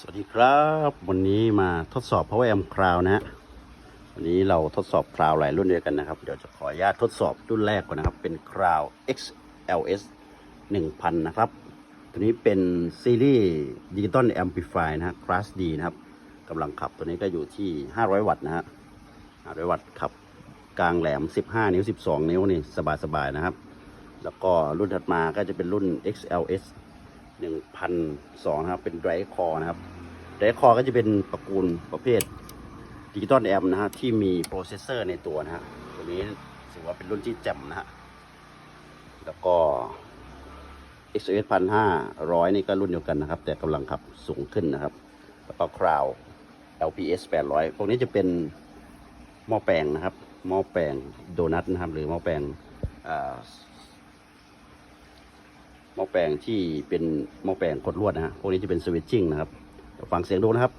สวัสดีครับ วันนี้มาทดสอบ Power Amp Cloud นะฮะวันนี้เราทดสอบ Cloud หลายรุ่นด้วยกันนะครับ เดี๋ยวจะขออนุญาตทดสอบรุ่นแรกก่อนนะครับ เป็น Cloud XLS 1000 นะครับ ตัวนี้เป็นซีรีส์ Digital Amplify นะฮะ Class D นะครับกำลังขับตัวนี้ก็อยู่ที่ 500 วัตต์นะฮะ500 วัตต์ขับกลางแหลม 15 นิ้ว 12 นิ้วนี่สบายๆนะครับ แล้วก็รุ่นถัดมาก็จะเป็นรุ่น XLS 1,002นะครับ เป็น d r i v e Core นะครับ d r i v e Core ก็จะเป็นตระกูลประเภทดิจิตอลแอมนะฮะที่มีโปรเซสเซอร์ในตัวนะฮะตัวนี้ถือว่าเป็นรุ่นที่แจ่มนะฮะแล้วก็ XLS 1,500นี่ก็รุ่นเดียวกันนะครับ แต่กำลังขับสูงขึ้นนะครับ แล้วก็ Crown LPS 800 พวกนี้จะเป็นหม้อแปลงนะครับหม้อแปลงโดนัทนะครับ หรือหม้อแปลง หม้อแปลงที่เป็นหม้อแปลงกดลวดนะฮะพวกนี้จะเป็นสวิตชิ่งนะครับฟังเสียงดูนะครับ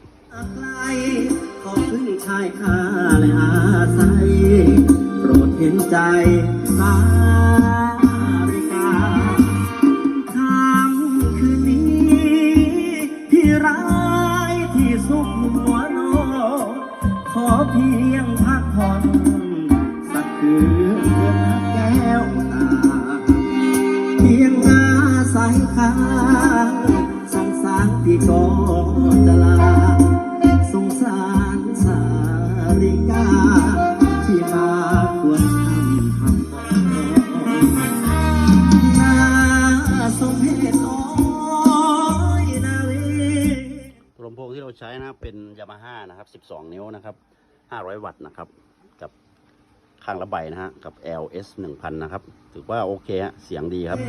ก็พึ่งชายคาและอาศัยโปรดเห็นใจสาริกาคำคืนนี้ที่ร้ายที่สุขหัวนอนขอเพียงพักผ่อน ข้างสงสารที่ก็จะลา สงสารสาริกา ที่มาควรทำทำนาสมเพชน้อยนาวีตัวลำโพงที่เราใช้นะเป็นยามาฮ่านะครับ 12 นิ้วนะครับ 500 วัตต์นะครับกับข้างละใบนะฮะกับ LS 1000 นะครับ ถือว่าโอเคฮะ เสียงดีครับ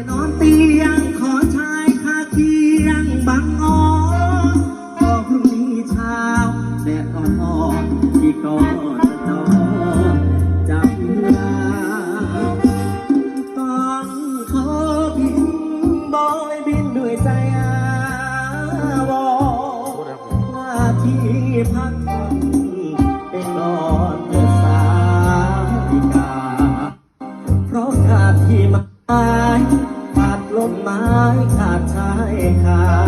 แดดอ่อนที่ก็จะนอนจับเวลาต้องขอพิงบอยบินด้วยใจอาวรหน้าที่พักเป็นนอนเพื่อสาวิกา เพราะขาดที่ไม้ขาดลมไม้ขาดชายคาทั้งคนจะ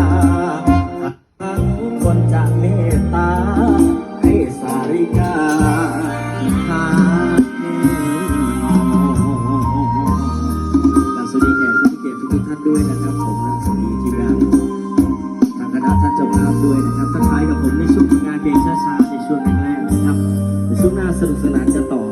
ตตา ให้สาริกาหาสวัสดีแขกผู้เกียรติทุกท่านด้วยนะครับผมละสวัสดีทีมงานทางคณะท่านเจ้าภาพด้วยนะครับทักทายกับผมในช่วงงานเพลงช้าๆในช่วงแรกๆนะครับในช่วงหน้าสนุกสนานกัน